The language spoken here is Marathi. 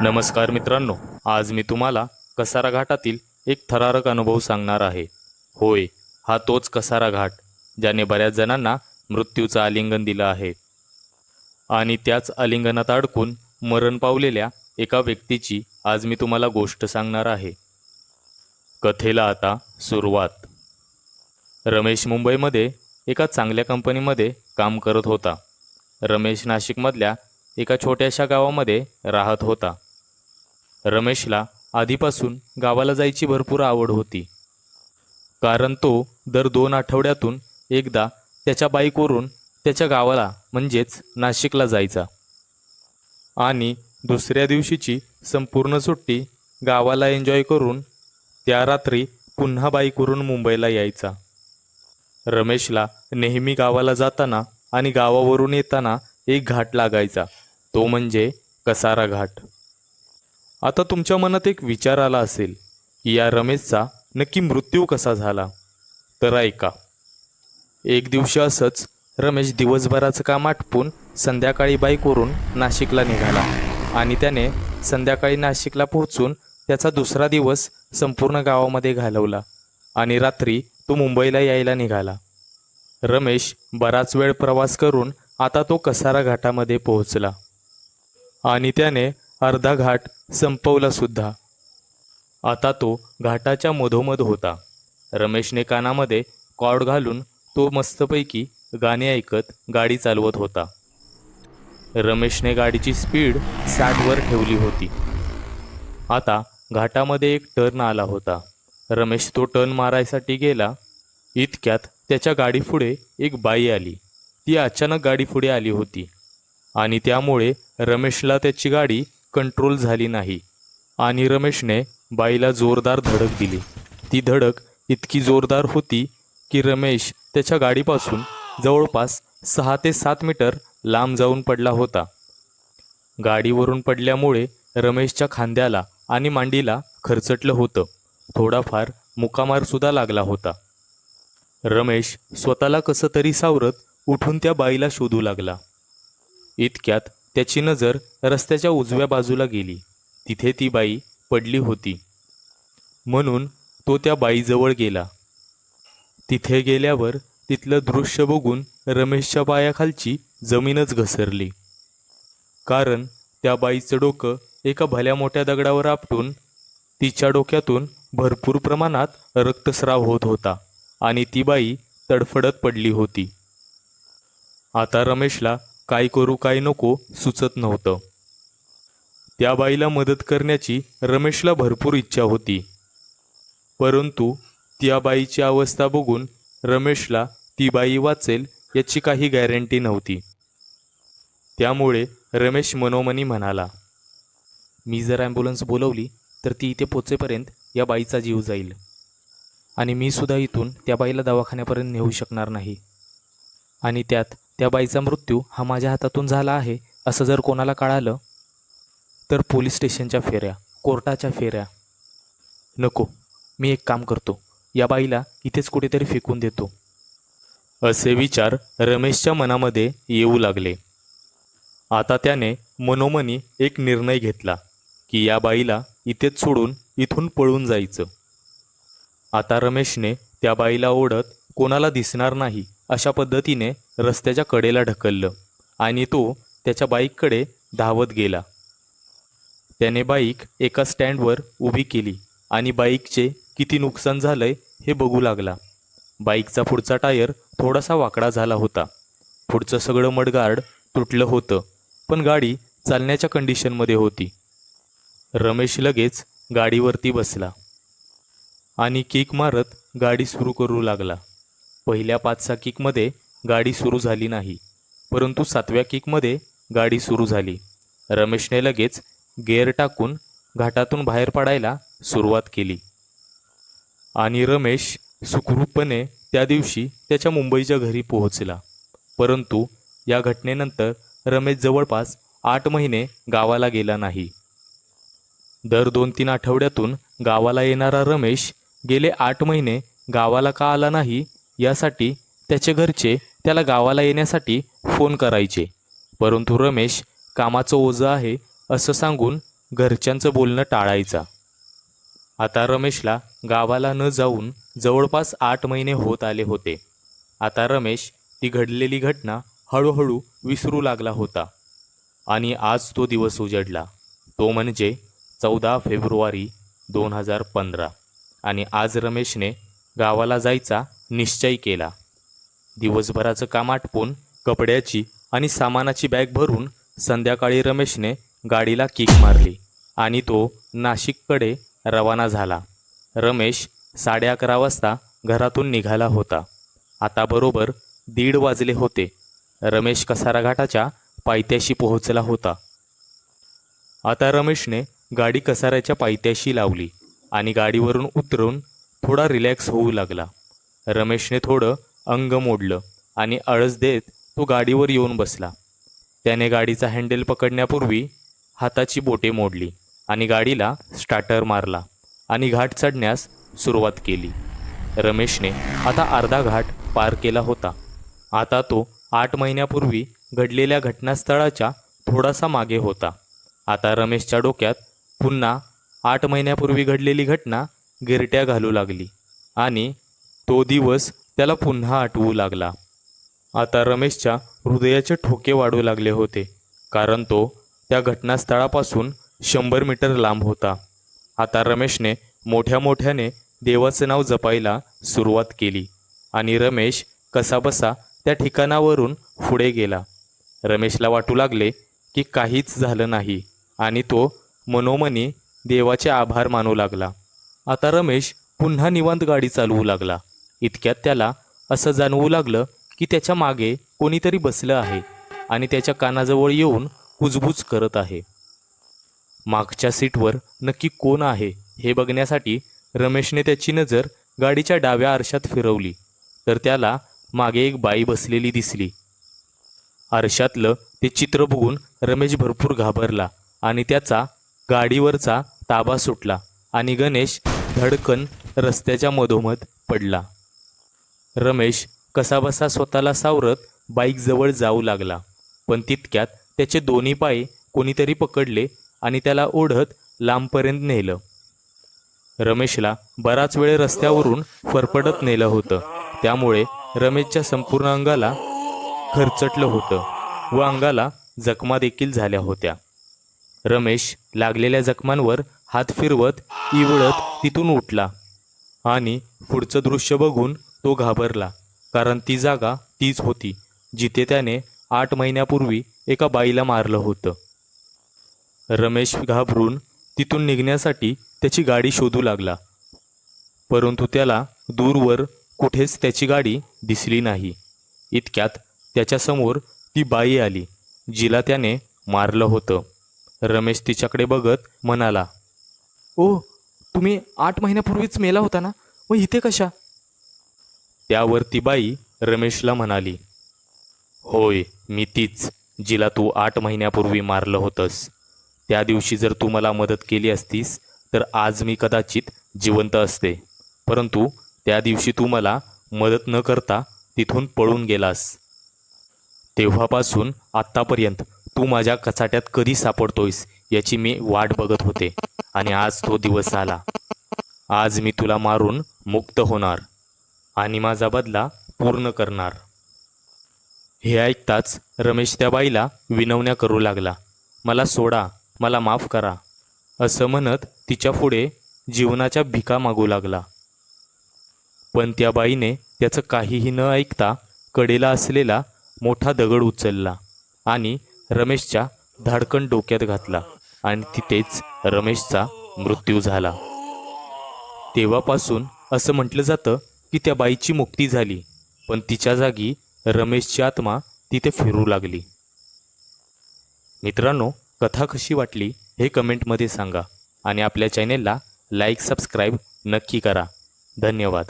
नमस्कार मित्रांनो आज मी तुम्हाला कसारा घाटातील एक थरारक अनुभव सांगणार आहे. होय हा तोच कसारा घाट ज्याने बऱ्याच जणांना मृत्यूचं आलिंगन दिलं आहे. आणि त्याच आलिंगनात अडकून मरण पावलेल्या एका व्यक्तीची आज मी तुम्हाला गोष्ट सांगणार आहे. कथेला आता सुरुवात. रमेश मुंबईमध्ये एका चांगल्या कंपनीमध्ये काम करत होता. रमेश नाशिकमधल्या एका छोट्याशा गावामध्ये राहत होता. रमेशला आधीपासून गावाला जायची भरपूर आवड होती. कारण तो दर दोन आठवड्यातून एकदा त्याच्या बाईकवरून त्याच्या गावाला म्हणजेच नाशिकला जायचा. आणि दुसऱ्या दिवशीची संपूर्ण सुट्टी गावाला एन्जॉय करून त्या रात्री पुन्हा बाईकवरून मुंबईला यायचा. रमेशला नेहमी गावाला जाताना आणि गावावरून येताना एक घाट लागायचा. तो म्हणजे कसारा घाट. आता तुमच्या मनात एक विचार आला असेल की या रमेशचा नक्की मृत्यू कसा झाला? तर ऐका. एक दिवशी असंच रमेश दिवसभराचं काम आटपून संध्याकाळी बाईकवरून नाशिकला निघाला आणि त्याने संध्याकाळी नाशिकला पोहोचून त्याचा दुसरा दिवस संपूर्ण गावामध्ये घालवला आणि रात्री तो मुंबईला यायला निघाला. रमेश बराच वेळ प्रवास करून आता तो कसारा घाटामध्ये पोहोचला. आणि त्याने अर्धा घाट संपवला सुद्धा. आता तो घाटाच्या मधोमध होता. रमेशने कानामध्ये कॉर्ड घालून तो मस्तपैकी गाणे ऐकत गाडी चालवत होता. रमेशने गाडीची स्पीड साठवर ठेवली होती. आता घाटामध्ये एक टर्न आला होता. रमेश तो टर्न मारायसाठी गेला. इतक्यात त्याच्या गाडीपुढे एक बाई आली. ती अचानक गाडीपुढे आली होती. आणि त्यामुळे रमेशला त्याची गाडी कंट्रोल झाली नाही. आणि रमेशने बाईला जोरदार धडक दिली. ती धडक इतकी जोरदार होती की रमेश त्याच्या गाडीपासून जवळपास सहा ते सात मीटर लांब जाऊन पडला होता. गाडीवरून पडल्यामुळे रमेशच्या खांद्याला आणि मांडीला खरचटलं होतं. थोडाफार मुकामारसुद्धा लागला होता. रमेश स्वतःला कसं तरी सावरत उठून त्या बाईला शोधू लागला. इतक्यात त्याची नजर रस्त्याच्या उजव्या बाजूला गेली. तिथे ती बाई पडली होती. म्हणून तो त्या बाईजवळ गेला. तिथे गेल्यावर तिथलं दृश्य बघून रमेशच्या पायाखालची जमीनच घसरली. कारण त्या बाईचं डोकं एका भल्या मोठ्या दगडावर आपटून तिच्या डोक्यातून भरपूर प्रमाणात रक्तस्राव होत होता आणि ती बाई तडफडत पडली होती. आता रमेशला काय करू काय नको सुचत नव्हतं. त्या बाईला मदत करण्याची रमेशला भरपूर इच्छा होती. परंतु त्या बाईची अवस्था बघून रमेशला ती बाई वाचेल याची काही गॅरंटी नव्हती. त्यामुळे रमेश मनोमनी म्हणाला मी जर ॲम्ब्युलन्स बोलवली तर ती इथे पोचेपर्यंत या बाईचा जीव जाईल. आणि मी सुद्धा इथून त्या बाईला दवाखान्यापर्यंत नेऊ शकणार नाही. आणि त्यात त्या बाईचा मृत्यू हा माझ्या हातातून झाला आहे असं जर कोणाला कळालं तर पोलीस स्टेशनच्या फेऱ्या कोर्टाच्या फेऱ्या. नको मी एक काम करतो. या बाईला इथेच कुठेतरी फेकून देतो. असे विचार रमेशच्या मनामध्ये येऊ लागले. आता त्याने मनोमनी एक निर्णय घेतला की या बाईला इथेच सोडून इथून पळून जायचं. आता रमेशने त्या बाईला ओढत कोणाला दिसणार नाही अशा पद्धतीने रस्त्याच्या कडेला ढकललं आणि तो त्याच्या बाईककडे धावत गेला. त्याने बाईक एका स्टँडवर उभी केली आणि बाईकचे किती नुकसान झालंय हे बघू लागला. बाईकचा पुढचा टायर थोडासा वाकडा झाला होता. पुढचं सगळं मडगार्ड तुटलं होतं पण गाडी चालण्याच्या कंडिशनमध्ये होती. रमेश लगेच गाडीवरती बसला आणि किक मारत गाडी सुरू करू लागला. पहिल्या पाच सहा किकमध्ये गाडी सुरू झाली नाही. परंतु सातव्या किकमध्ये गाडी सुरू झाली. रमेशने लगेच गेअर टाकून घाटातून बाहेर पडायला सुरुवात केली. आणि रमेश सुखरूपपणे त्या दिवशी त्याच्या मुंबईच्या घरी पोहोचला. परंतु या घटनेनंतर रमेश जवळपास आठ महिने गावाला गेला नाही. दर दोन तीन आठवड्यातून गावाला येणारा रमेश गेले आठ महिने गावाला का आला नाही यासाठी त्याचे घरचे त्याला गावाला येण्यासाठी फोन करायचे. परंतु रमेश कामाचं ओझं आहे असं सांगून घरच्यांचं बोलणं टाळायचा. आता रमेशला गावाला न जाऊन जवळपास आठ महिने होत आले होते. आता रमेश ती घडलेली घटना हळूहळू विसरू लागला होता. आणि आज तो दिवस उजडला. तो म्हणजे चौदा फेब्रुवारी दोन हजार पंधरा. आणि आज रमेशने गावाला जायचा निश्चय केला. दिवसभराचं काम आटपून कपड्याची आणि सामानाची बॅग भरून संध्याकाळी रमेशने गाडीला किक मारली आणि तो नाशिककडे रवाना झाला. रमेश साडे अकरा वाजता घरातून निघाला होता. आता बरोबर दीड वाजले होते. रमेश कसारा घाटाच्या पायथ्याशी पोहोचला होता. आता रमेशने गाडी कसाऱ्याच्या पायथ्याशी लावली आणि गाडीवरून उतरून थोडा रिलॅक्स होऊ लागला. रमेशने थोडं अंग मोडलं आणि आळस देत तो गाडीवर येऊन बसला. त्याने गाडीचा हँडल पकडण्यापूर्वी हाताची बोटे मोडली आणि गाडीला स्टार्टर मारला आणि घाट चढण्यास सुरुवात केली. रमेशने आता अर्धा घाट पार केला होता. आता तो आठ महिन्यापूर्वी घडलेल्या घटनास्थळाच्या थोडासा मागे होता. आता रमेशच्या डोक्यात पुन्हा आठ महिन्यापूर्वी घडलेली घटना गिरट्या घालू लागली आणि तो दिवस त्याला पुन्हा आठवू लागला. आता रमेशच्या हृदयाचे ठोके वाढू लागले होते कारण तो त्या घटनास्थळापासून शंभर मीटर लांब होता. आता रमेशने मोठ्या मोठ्याने देवाचं नाव जपायला सुरुवात केली आणि रमेश कसाबसा त्या ठिकाणावरून पुढे गेला. रमेशला वाटू लागले की काहीच झालं नाही आणि तो मनोमनी देवाचे आभार मानू लागला. आता रमेश पुन्हा निवांत गाडी चालवू लागला. इतक्यात त्याला असं जाणवू लागलं की त्याच्यामागे कोणीतरी बसलं आहे आणि त्याच्या कानाजवळ येऊन कुजबूज करत आहे. मागच्या सीटवर नक्की कोण आहे हे बघण्यासाठी रमेशने त्याची नजर गाडीच्या डाव्या आरशात फिरवली तर त्याला मागे एक बाई बसलेली दिसली. आरशातलं ते चित्र बघून रमेश भरपूर घाबरला आणि त्याचा गाडीवरचा ताबा सुटला आणि गणेश धडकन रस्त्याच्या मधोमध पडला. रमेश कसाबसा स्वतःला सावरत बाईकजवळ जाऊ लागला. पण तितक्यात त्याचे दोन्ही पाय कोणीतरी पकडले आणि त्याला ओढत लांबपर्यंत नेलं. रमेशला बराच वेळ रस्त्यावरून फरफडत नेलं होतं. त्यामुळे रमेशच्या संपूर्ण अंगाला खरचटलं होतं व अंगाला जखमा देखील झाल्या होत्या. रमेश लागलेल्या जखमांवर हात फिरवत इवळत तिथून उठला आणि पुढचं दृश्य बघून तो घाबरला कारण ती जागा तीच होती जिथे त्याने आठ महिन्यापूर्वी एका बाईला मारलं होतं. रमेश घाबरून तिथून निघण्यासाठी त्याची गाडी शोधू लागला. परंतु त्याला दूरवर कुठेच त्याची गाडी दिसली नाही. इतक्यात त्याच्यासमोर ती बाई आली जिला त्याने मारलं होतं. रमेश तिच्याकडे बघत म्हणाला ओ तुम्ही आठ महिन्यापूर्वीच मेला होता ना? मग इथे कशा? त्यावर ती बाई रमेशला म्हणाली होय मी तीच जिला तू आठ महिन्यापूर्वी मारलं होतंस. त्या दिवशी जर तू मला मदत केली असतीस तर आज मी कदाचित जिवंत असते. परंतु त्या दिवशी तू मला मदत न करता तिथून पळून गेलास. तेव्हापासून आत्तापर्यंत तू माझ्या कचाट्यात कधी सापडतोयस याची मी वाट बघत होते आणि आज तो दिवस आला. आज मी तुला मारून मुक्त होणार. आणि माझा बदला पूर्ण करणार. हे ऐकताच रमेश त्या बाईला विनवण्या करू लागला. मला सोडा मला माफ करा असं म्हणत तिच्या पुढे जीवनाच्या भिका मागू लागला. पण त्या बाईने त्याचं काहीही न ऐकता कडेला असलेला मोठा दगड उचलला आणि रमेशच्या धाडकन डोक्यात घातला आणि तिथेच रमेशचा मृत्यू झाला. तेव्हापासून असं म्हटलं जातं की त्या बाईची मुक्ती झाली पण तिच्या जागी रमेशची आत्मा तिथे फिरू लागली. मित्रांनो कथा कशी वाटली हे कमेंटमध्ये सांगा आणि आपल्या चॅनेलला लाईक सबस्क्राईब नक्की करा. धन्यवाद.